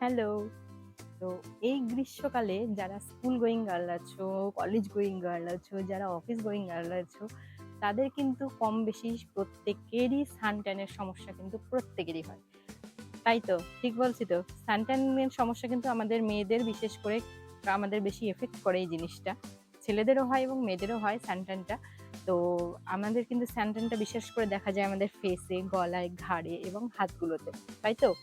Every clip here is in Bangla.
হ্যালো। তো এই গ্রীষ্মকালে যারা স্কুল গোয়িং গার্ল আছো, কলেজ গোয়িং গার্ল আছো, যারা অফিস গোয়িং গার্ল আছো, তাদের কিন্তু কম বেশি প্রত্যেকেরই সানট্যানের সমস্যা কিন্তু প্রত্যেকেরই হয়। তাই তো? ঠিক বলছি তো? সানট্যানের সমস্যা কিন্তু আমাদের মেয়েদের বিশেষ করে আমাদের বেশি এফেক্ট করে এই জিনিসটা। ছেলেদেরও হয় এবং মেয়েদেরও হয় সানট্যানটা। তো আমাদের কিন্তু সানট্যানটা বিশেষ করে দেখা যায় আমাদের ফেসে, গলায়, ঘাড়ে এবং হাতগুলোতে। তাই তো?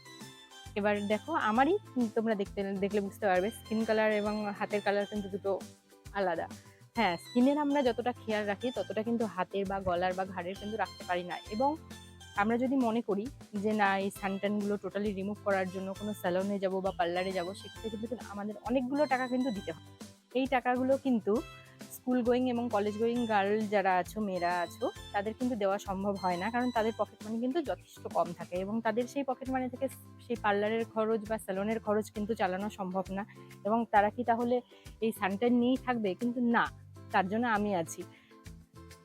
এবার দেখো আমারই তোমরা দেখতে দেখলে বুঝতে পারবে স্কিন কালার এবং হাতের কালার কিন্তু দুটো আলাদা। হ্যাঁ, স্কিনের আমরা যতটা খেয়াল রাখি ততটা কিন্তু হাতের বা গলার বা ঘাড়ের কিন্তু রাখতে পারি না এবং আমরা যদি মনে করি যে না এই সানট্যানগুলো টোটালি রিমুভ করার জন্য কোনো স্যালনে যাব বা পার্লারে যাব সেক্ষেত্রে কিন্তু আমাদের অনেকগুলো টাকা কিন্তু দিতে হয়। এই টাকাগুলো কিন্তু স্কুল গোয়িং এবং কলেজ গোয়িং গার্ল যারা আছো, মেয়েরা আছো তাদের কিন্তু দেওয়া সম্ভব হয় না। কারণ তাদের পকেট মানি কিন্তু যথেষ্ট কম থাকে এবং তাদের সেই পকেট মানি থেকে সেই পার্লারের খরচ বা সেলুনের খরচ কিন্তু চালানো সম্ভব না এবং তারা কি তাহলে এই সানট্যান নিয়েই থাকবে? কিন্তু না, তার জন্য আমি আছি।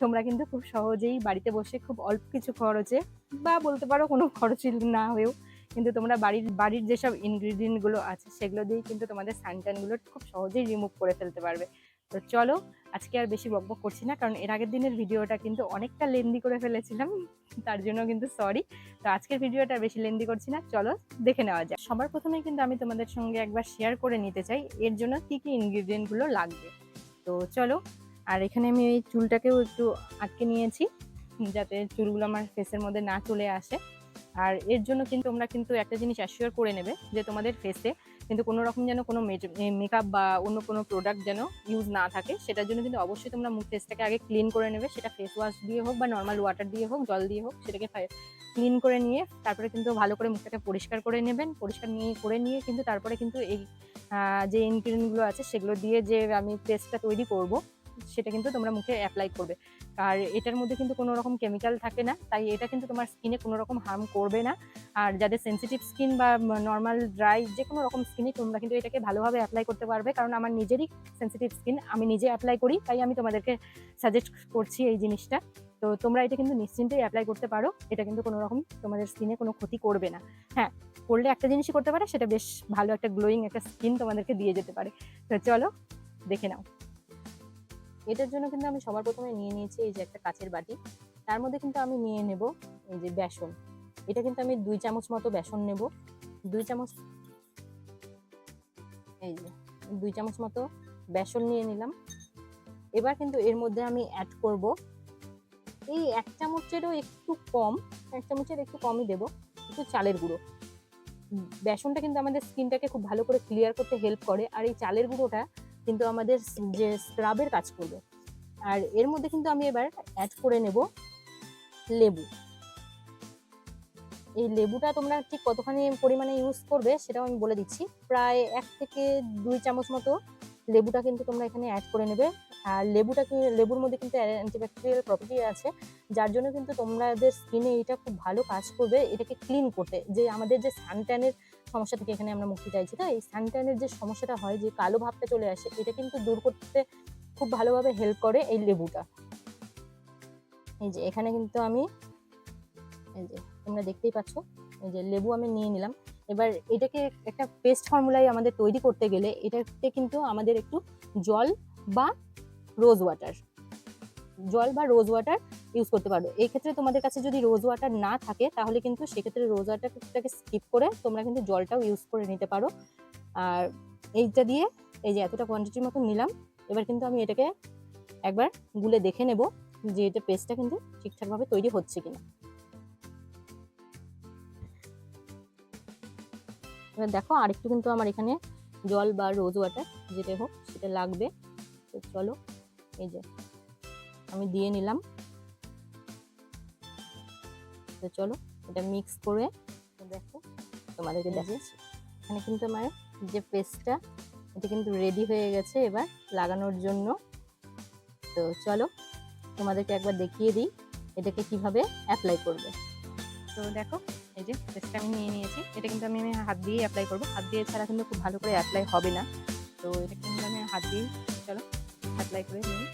তোমরা কিন্তু খুব সহজেই বাড়িতে বসে খুব অল্প কিছু খরচে বা বলতে পারো কোনো খরচই না হয়েও কিন্তু তোমরা বাড়ির বাড়ির যেসব ইনগ্রিডিয়েন্টগুলো আছে সেগুলো দিয়েই কিন্তু তোমাদের সানট্যানগুলো খুব সহজেই রিমুভ করে ফেলতে পারবে। তো চলো আজকে আর বেশি বকবক করছি না, কারণ এর আগের দিনের ভিডিওটা কিন্তু অনেকটা লেন্দি করে ফেলেছিলাম, তার জন্য কিন্তু সরি তো আজকের ভিডিওটা বেশি লেন্দি করছি না, চলো দেখে নেওয়া যায় সবার প্রথমে কিন্তু আমি তোমাদের সঙ্গে একবার শেয়ার করে নিতে চাই, এর জন্য কী কী ইনগ্রিডিয়েন্টগুলো লাগবে। তো চলো, আর এখানে আমি এই চুলটাকেও একটু আটকে নিয়েছি, যাতে চুলগুলো আমার ফেসের মধ্যে না চলে আসে। আর এর জন্য কিন্তু তোমরা কিন্তু একটা জিনিস অ্যাসিওর করে নেবে যে তোমাদের ফেসে কিন্তু কোনো রকম যেন কোনো মেকআপ বা অন্য কোনো প্রোডাক্ট যেন ইউজ না থাকে, সেটার জন্য কিন্তু অবশ্যই তোমরা মুখ ফেসটাকে আগে ক্লিন করে নেবে, সেটা ফেস ওয়াশ দিয়ে হোক বা নর্মাল ওয়াটার দিয়ে হোক, জল দিয়ে হোক, সেটাকে ক্লিন করে নিয়ে তারপরে কিন্তু ভালো করে মুখটাকে পরিষ্কার করে নেবেন, পরিষ্কার নিয়ে, করে নিয়ে কিন্তু তারপরে কিন্তু এই যে ইনগ্রিডিয়েন্টগুলো আছে সেগুলো দিয়ে যে আমি পেস্টটা তৈরি করব সেটা কিন্তু তোমরা মুখে অ্যাপ্লাই করবে। আর এটার মধ্যে কিন্তু কোনো রকম কেমিক্যাল থাকে না, তাই এটা কিন্তু তোমার স্কিনে কোনো রকম হার্ম করবে না। আর যাদের সেন্সিটিভ স্কিন বা নর্মাল ড্রাই যে কোনো রকম স্কিনে তোমরা কিন্তু এটাকে ভালোভাবে অ্যাপ্লাই করতে পারবে। কারণ আমার নিজেরই সেন্সিটিভ স্কিন আমি নিজে অ্যাপ্লাই করি, তাই আমি তোমাদেরকে সাজেস্ট করছি এই জিনিসটা। তো তোমরা এটা কিন্তু নিশ্চিন্তেই অ্যাপ্লাই করতে পারো, এটা কিন্তু কোনো রকম তোমাদের স্কিনে কোনো ক্ষতি করবে না। হ্যাঁ করলে একটা জিনিসই করতে পারে, সেটা বেশ ভালো একটা গ্লোয়িং একটা স্কিন তোমাদেরকে দিয়ে যেতে পারে। তো চলো, দেখে নাও। এটার জন্য কিন্তু আমি সবার প্রথমে নিয়ে নিয়েছি এই যে একটা কাচের বাটি। তার মধ্যে কিন্তু আমি নিয়ে নেব এই যে বেসন। এটা কিন্তু আমি দুই চামচ মতো বেসন নেব। দুই চামচ এই যে দুই চামচ মতো বেসন নিয়ে নিলাম। এবার কিন্তু এর মধ্যে আমি অ্যাড করব। এই এক চামচেরও একটু কম, এক চামচের একটু কমই দেব। একটু চালের গুঁড়ো। বেসনটা কিন্তু আমাদের স্কিনটাকে খুব ভালো করে ক্লিয়ার করতে হেল্প করে। আর এই চালের গুঁড়োটা কিন্তু আমাদের যে স্ক্রাবের কাজ করবে। আর এর মধ্যে কিন্তু আমি এবার অ্যাড করে নেব লেবু। এই লেবুটা তোমরা ঠিক কতখানি পরিমাণে ইউজ করবে সেটাও আমি বলে দিচ্ছি। প্রায় এক থেকে দুই চামচ মতো লেবুটা কিন্তু তোমরা এখানে অ্যাড করে নেবে। আর লেবুটা লেবুর মধ্যে কিন্তু অ্যান্টিব্যাকটেরিয়াল প্রপার্টি আছে, যার জন্য কিন্তু তোমাদের স্কিনে এটা খুব ভালো কাজ করবে। এটাকে ক্লিন করতে। যে আমাদের যে সানট্যানের সমস্যা থেকে এখানে আমরা মুক্তি চাইছি। তো এই সানট্যানের যে সমস্যাটা হয়, যে কালো ভাবটা চলে আসে, এটা কিন্তু দূর করতে খুব ভালোভাবে হেল্প করে এই লেবুটা। এই যে, এখানে কিন্তু আমি, এই যে, তোমরা দেখতেই পাচ্ছ, এই যে লেবু আমি নিয়ে নিলাম। এবার এটাকে একটা পেস্ট ফর্মুলায় আমাদের তৈরি করতে গেলে এটাতে কিন্তু আমাদের একটু জল বা রোজ ওয়াটার জল বা রোজ ওয়াটার ইউজ করতে পারো এই ক্ষেত্রে তোমাদের কাছে যদি রোজ ওয়াটার না থাকে, তাহলে কিন্তু সেক্ষেত্রে রোজ ওয়াটারটাকে স্কিপ করে তোমরা কিন্তু জলটাও ইউজ করে নিতে পারো। আর এইটা দিয়ে এই যে এতটা কোয়ান্টিটির মতো নিলাম, এবার কিন্তু আমি এটাকে একবার গুলে দেখে নেব যে এটা পেস্টটা কিন্তু ঠিকঠাকভাবে তৈরি হচ্ছে কিনা। এবার দেখো আরেকটু কিন্তু আমার এখানে জল বা রোজ ওয়াটার যেটা হোক সেটা লাগবে। তো চলো এই যে আমি দিয়ে নিলাম। তো চলো এটা মিক্স করে দেখো তোমাদেরকে দেখাচ্ছি। এখানে কিন্তু আমার যে পেস্টটা এটা কিন্তু রেডি হয়ে গেছে এবার লাগানোর জন্য। তো চলো তোমাদেরকে একবার দেখিয়ে দিই এটাকে কীভাবে অ্যাপ্লাই করবে। তো দেখো এই যে পেস্টটা আমি নিয়ে নিয়েছি এটা কিন্তু আমি হাত দিয়ে অ্যাপ্লাই করব। হাত দিয়ে ছাড়া কিন্তু খুব ভালো করে অ্যাপ্লাই হবে না। তো এটা কিন্তু আমি হাত দিয়ে চলো অ্যাপ্লাই করে নিই।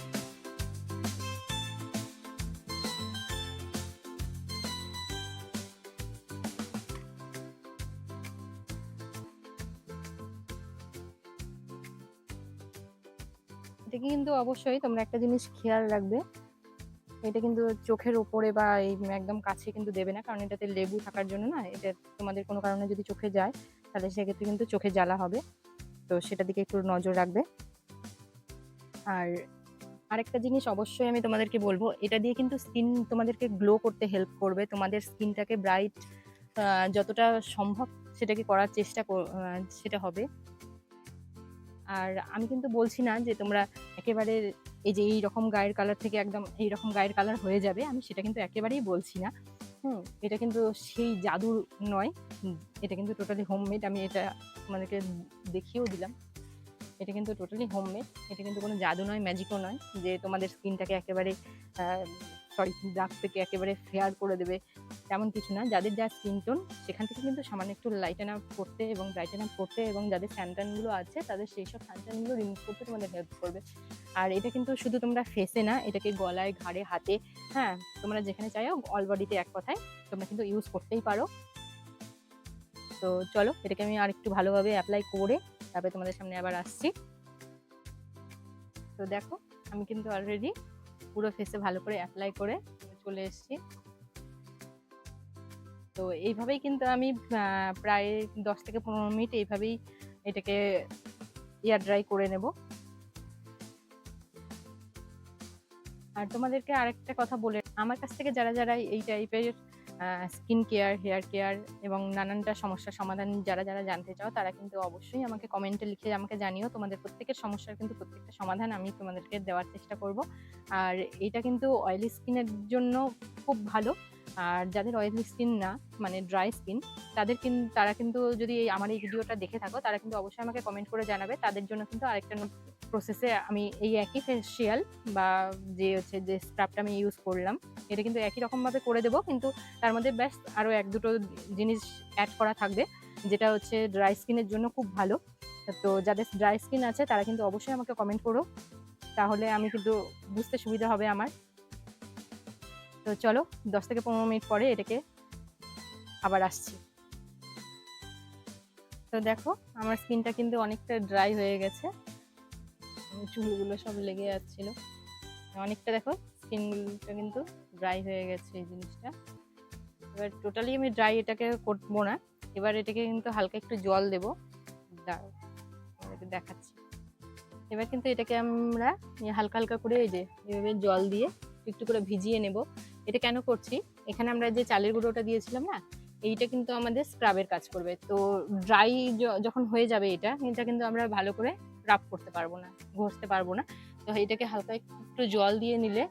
কিন্তু অবশ্যই তোমরা একটা জিনিস খেয়াল রাখবে। এটা কিন্তু চোখের ওপরে বা এই একদম কাছে কিন্তু দেবে না, কারণ এটাতে লেবু থাকার জন্য না, এটা তোমাদের কোনো কারণে যদি চোখে যায়, তাহলে সেক্ষেত্রে কিন্তু চোখে জ্বালা হবে। তো সেটা দিকে একটু নজর রাখবে। আর আরেকটা জিনিস অবশ্যই আমি তোমাদেরকে বলব, এটা দিয়ে কিন্তু স্কিন তোমাদেরকে গ্লো করতে হেল্প করবে। তোমাদের স্কিনটাকে ব্রাইট যতটা সম্ভব সেটাকে করার চেষ্টা সেটা হবে। আর আমি কিন্তু বলছি না যে তোমরা একেবারে এই যে এই রকম গায়ের কালার থেকে একদম এই রকম গায়ের কালার হয়ে যাবে, আমি সেটা কিন্তু একেবারেই বলছি না। হুম, এটা কিন্তু সেই জাদুর নয়। এটা কিন্তু টোটালি হোমমেড আমি এটা তোমাদেরকে দেখিয়েও দিলাম। এটা কিন্তু টোটালি হোমমেড এটা কিন্তু কোনো জাদু নয় ম্যাজিকও নয় যে তোমাদের স্কিনটাকে একেবারে সরি দাগ থেকে একেবারে ফেয়ার করে দেবে, তেমন কিছু না। যাদের যা স্কিন টোন সেখান থেকে কিন্তু সামান্য একটু লাইটেন আপ করতে এবং ব্রাইটেন আপ করতে এবং যাদের স্যান্টানগুলো আছে, তাদের সেই সব স্যান্টানগুলো রিমুভ করতে তোমাদের হেল্প করবে। আর এটা কিন্তু শুধু তোমরা ফেসে না, এটাকে গলায়, ঘাড়ে, হাতে হ্যাঁ তোমরা যেখানে চাইও অল বডিতে এক কথায় তোমরা কিন্তু ইউজ করতেই পারো। তো চলো, এটাকে আমি আর একটু ভালোভাবে অ্যাপ্লাই করে তারপরে তোমাদের সামনে আবার আসছি। তো দেখো, আমি কিন্তু অলরেডি পুরো ফেসে ভালো করে অ্যাপ্লাই করে চলে এসেছি। তো এইভাবেই কিন্তু আমি প্রায় দশ থেকে পনেরো মিনিট এইভাবেই এটাকে এয়ার ড্রাই করে নেব। আর তোমাদেরকে আরেকটা কথা বলে, আমার কাছ থেকে যারা যারা এই টাইপের স্কিন কেয়ার হেয়ার কেয়ার এবং নানানটা সমস্যার সমাধান যারা যারা জানতে চাও, তারা কিন্তু অবশ্যই আমাকে কমেন্টে লিখে আমাকে জানিও। তোমাদের প্রত্যেকের সমস্যার কিন্তু প্রত্যেকটা সমাধান আমি তোমাদেরকে দেওয়ার চেষ্টা করব। আর এটা কিন্তু অয়েলি স্কিনের জন্য খুব ভালো। আর যাদের অয়েলি স্কিন না মানে ড্রাই স্কিন তাদের কিন্তু তারা কিন্তু যদি আমার এই ভিডিওটা দেখে থাকো, তারা কিন্তু অবশ্যই আমাকে কমেন্ট করে জানাবে। তাদের জন্য কিন্তু আরেকটা প্রসেসে আমি এই একই ফেসিয়াল বা যে হচ্ছে যে স্ক্রাবটা আমি ইউজ করলাম, এটা কিন্তু একই রকমভাবে করে দেবো, কিন্তু তার মধ্যে ব্যাস আরও এক দুটো জিনিস অ্যাড করা থাকবে, যেটা হচ্ছে ড্রাই স্কিনের জন্য খুব ভালো। তো যাদের ড্রাই স্কিন আছে, তারা কিন্তু অবশ্যই আমাকে কমেন্ট করো, তাহলে আমি কিন্তু বুঝতে সুবিধা হবে আমার। তো চলো, দশ থেকে পনেরো মিনিট পরে এটাকে আবার আসছি। তো দেখো, আমার স্কিনটা কিন্তু অনেকটা ড্রাই হয়ে গেছে। চুলগুলো সব লেগে যাচ্ছিল। অনেকটা দেখো স্কিনটা কিন্তু ড্রাই হয়ে গেছে এই জিনিসটা। এবার টোটালি আমি ড্রাই এটাকে করব না। এবার এটাকে কিন্তু হালকা একটু জল দেবো। দেখাচ্ছি। এবার কিন্তু এটাকে আমরা হালকা হালকা করে এই যে, এভাবে জল দিয়ে একটু করে ভিজিয়ে নেব। এটা কেন করছি? এখানে আমরা যে চালের গুঁড়োটা দিয়েছিলাম না, এইটা কিন্তু আমাদের স্ক্রাবের কাজ করবে। তো ড্রাই যখন হয়ে যাবে এটা এটা কিন্তু আমরা ভালো করে রাব করতে পারব না, ঘষতে পারব না। তো এটাকে হালকা একটু জল দিয়ে নিলে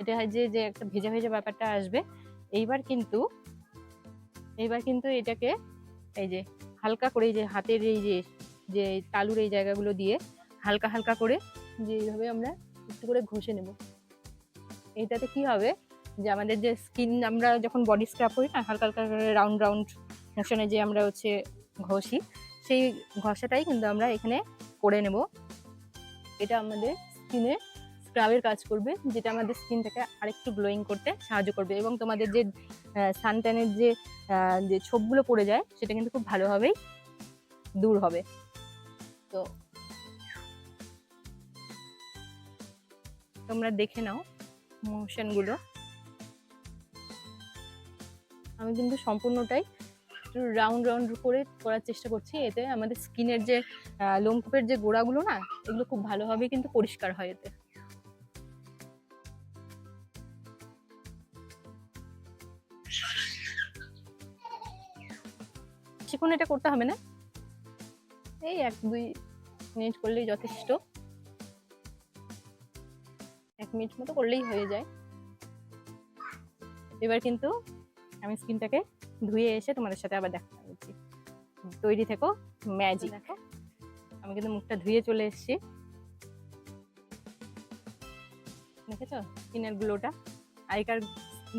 এটা যে যে একটা ভেজা ভেজা ব্যাপারটা আসবে। এইবার কিন্তু এইবার কিন্তু এটাকে এই যে হালকা করে এই যে হাতের এই যে যে তালুর এই জায়গাগুলো দিয়ে হালকা হালকা করে যে এইভাবে আমরা একটু করে ঘষে নেব। এইটাতে কি হবে যে আমাদের যে স্কিন, আমরা যখন বডি স্ক্রাব করি না, হালকা হালকা করে রাউন্ড রাউন্ড মোশনে যে আমরা হচ্ছে ঘষি, সেই ঘষাটাই কিন্তু আমরা এখানে করে নেব। এটা আমাদের স্কিনে স্ক্রাবের কাজ করবে, যেটা আমাদের স্কিনটাকে আরেকটু গ্লোয়িং করতে সাহায্য করবে এবং তোমাদের যে সানট্যানের যে যে ছোপগুলো পড়ে যায়, সেটা কিন্তু খুব ভালোভাবেই দূর হবে। তো তোমরা দেখে নাও মোশনগুলো আমি কিন্তু সম্পূর্ণটাই রাউন্ড রাউন্ড করে করার চেষ্টা করছি। এতে আমাদের স্কিনের যে লোমকূপের যে গোড়াগুলো না, এগুলো খুব ভালোভাবে কিন্তু পরিষ্কার হয় এতে। বেশিক্ষণ এটা করতে হবে না? এই এক, দুই মিনিট করলেই যথেষ্ট। এক মিনিট মতো করলেই হয়ে যায়। এবার কিন্তু আমি স্কিনটাকে ধুয়ে এসে তোমাদের সাথে আবার দেখা করছি। তৈরি থেকো ম্যাজিক দেখো। আমি কিন্তু মুখটা ধুয়ে চলে এসেছি। দেখেছ? স্কিনের গ্লোটা আগেকার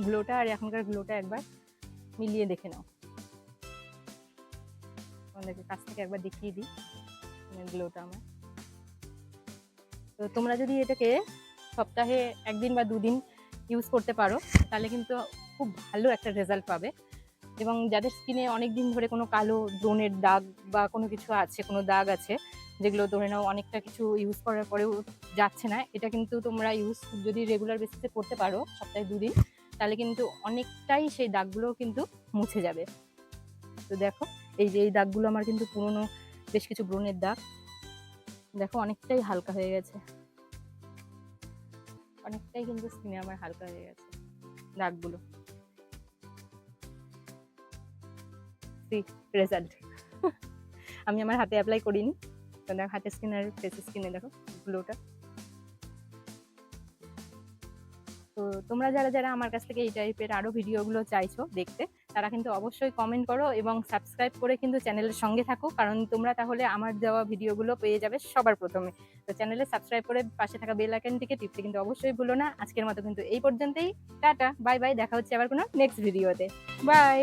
গ্লোটা আর এখনকার গ্লোটা একবার মিলিয়ে দেখে নাও। তোমাদেরকে কাছ থেকে একবার দেখিয়ে দিই স্কিনের গ্লোটা আমার। তো তোমরা যদি এটাকে সপ্তাহে একদিন বা দুদিন ইউজ করতে পারো তাহলে কিন্তু খুব ভালো একটা রেজাল্ট পাবে। এবং যাদের স্কিনে অনেক দিন ধরে কোনো কালো ব্রণের দাগ বা কোনো কিছু আছে, কোনো দাগ আছে, যেগুলো ধরে নাও অনেকটা কিছু ইউজ করার পরেও যাচ্ছে না, এটা কিন্তু তোমরা ইউজ যদি রেগুলার বেসিসে করতে পারো সপ্তাহে দুদিন, তাহলে কিন্তু অনেকটাই সেই দাগগুলো কিন্তু মুছে যাবে। তো দেখো, এই যে এই দাগগুলো আমার কিন্তু পুরনো বেশ কিছু ব্রণের দাগ। দেখো, অনেকটাই হালকা হয়ে গেছে। অনেকটাই কিন্তু স্কিনে আমার হালকা হয়ে গেছে দাগগুলো। রেজাল্ট আমি আমার হাতে অ্যাপ্লাই করিনি। তো দেখো হাতে স্কিন আর ফেস স্কিনে দেখো গ্লোটা তো তোমরা যারা যারা আমার কাছ থেকে এই টাইপের আরও ভিডিওগুলো চাইছো দেখতে, তারা কিন্তু অবশ্যই কমেন্ট করো এবং সাবস্ক্রাইব করে কিন্তু চ্যানেলের সঙ্গে থাকো, কারণ তোমরা তাহলে আমার দেওয়া ভিডিওগুলো পেয়ে যাবে সবার প্রথমে। তো চ্যানেলে সাবস্ক্রাইব করে পাশে থাকা বেল আইকনটিকে টিপতে কিন্তু অবশ্যই ভুলো না। আজকের মতো কিন্তু এই পর্যন্তই। টাটা বাই বাই দেখা হচ্ছে আবার কোনো নেক্সট ভিডিওতে বাই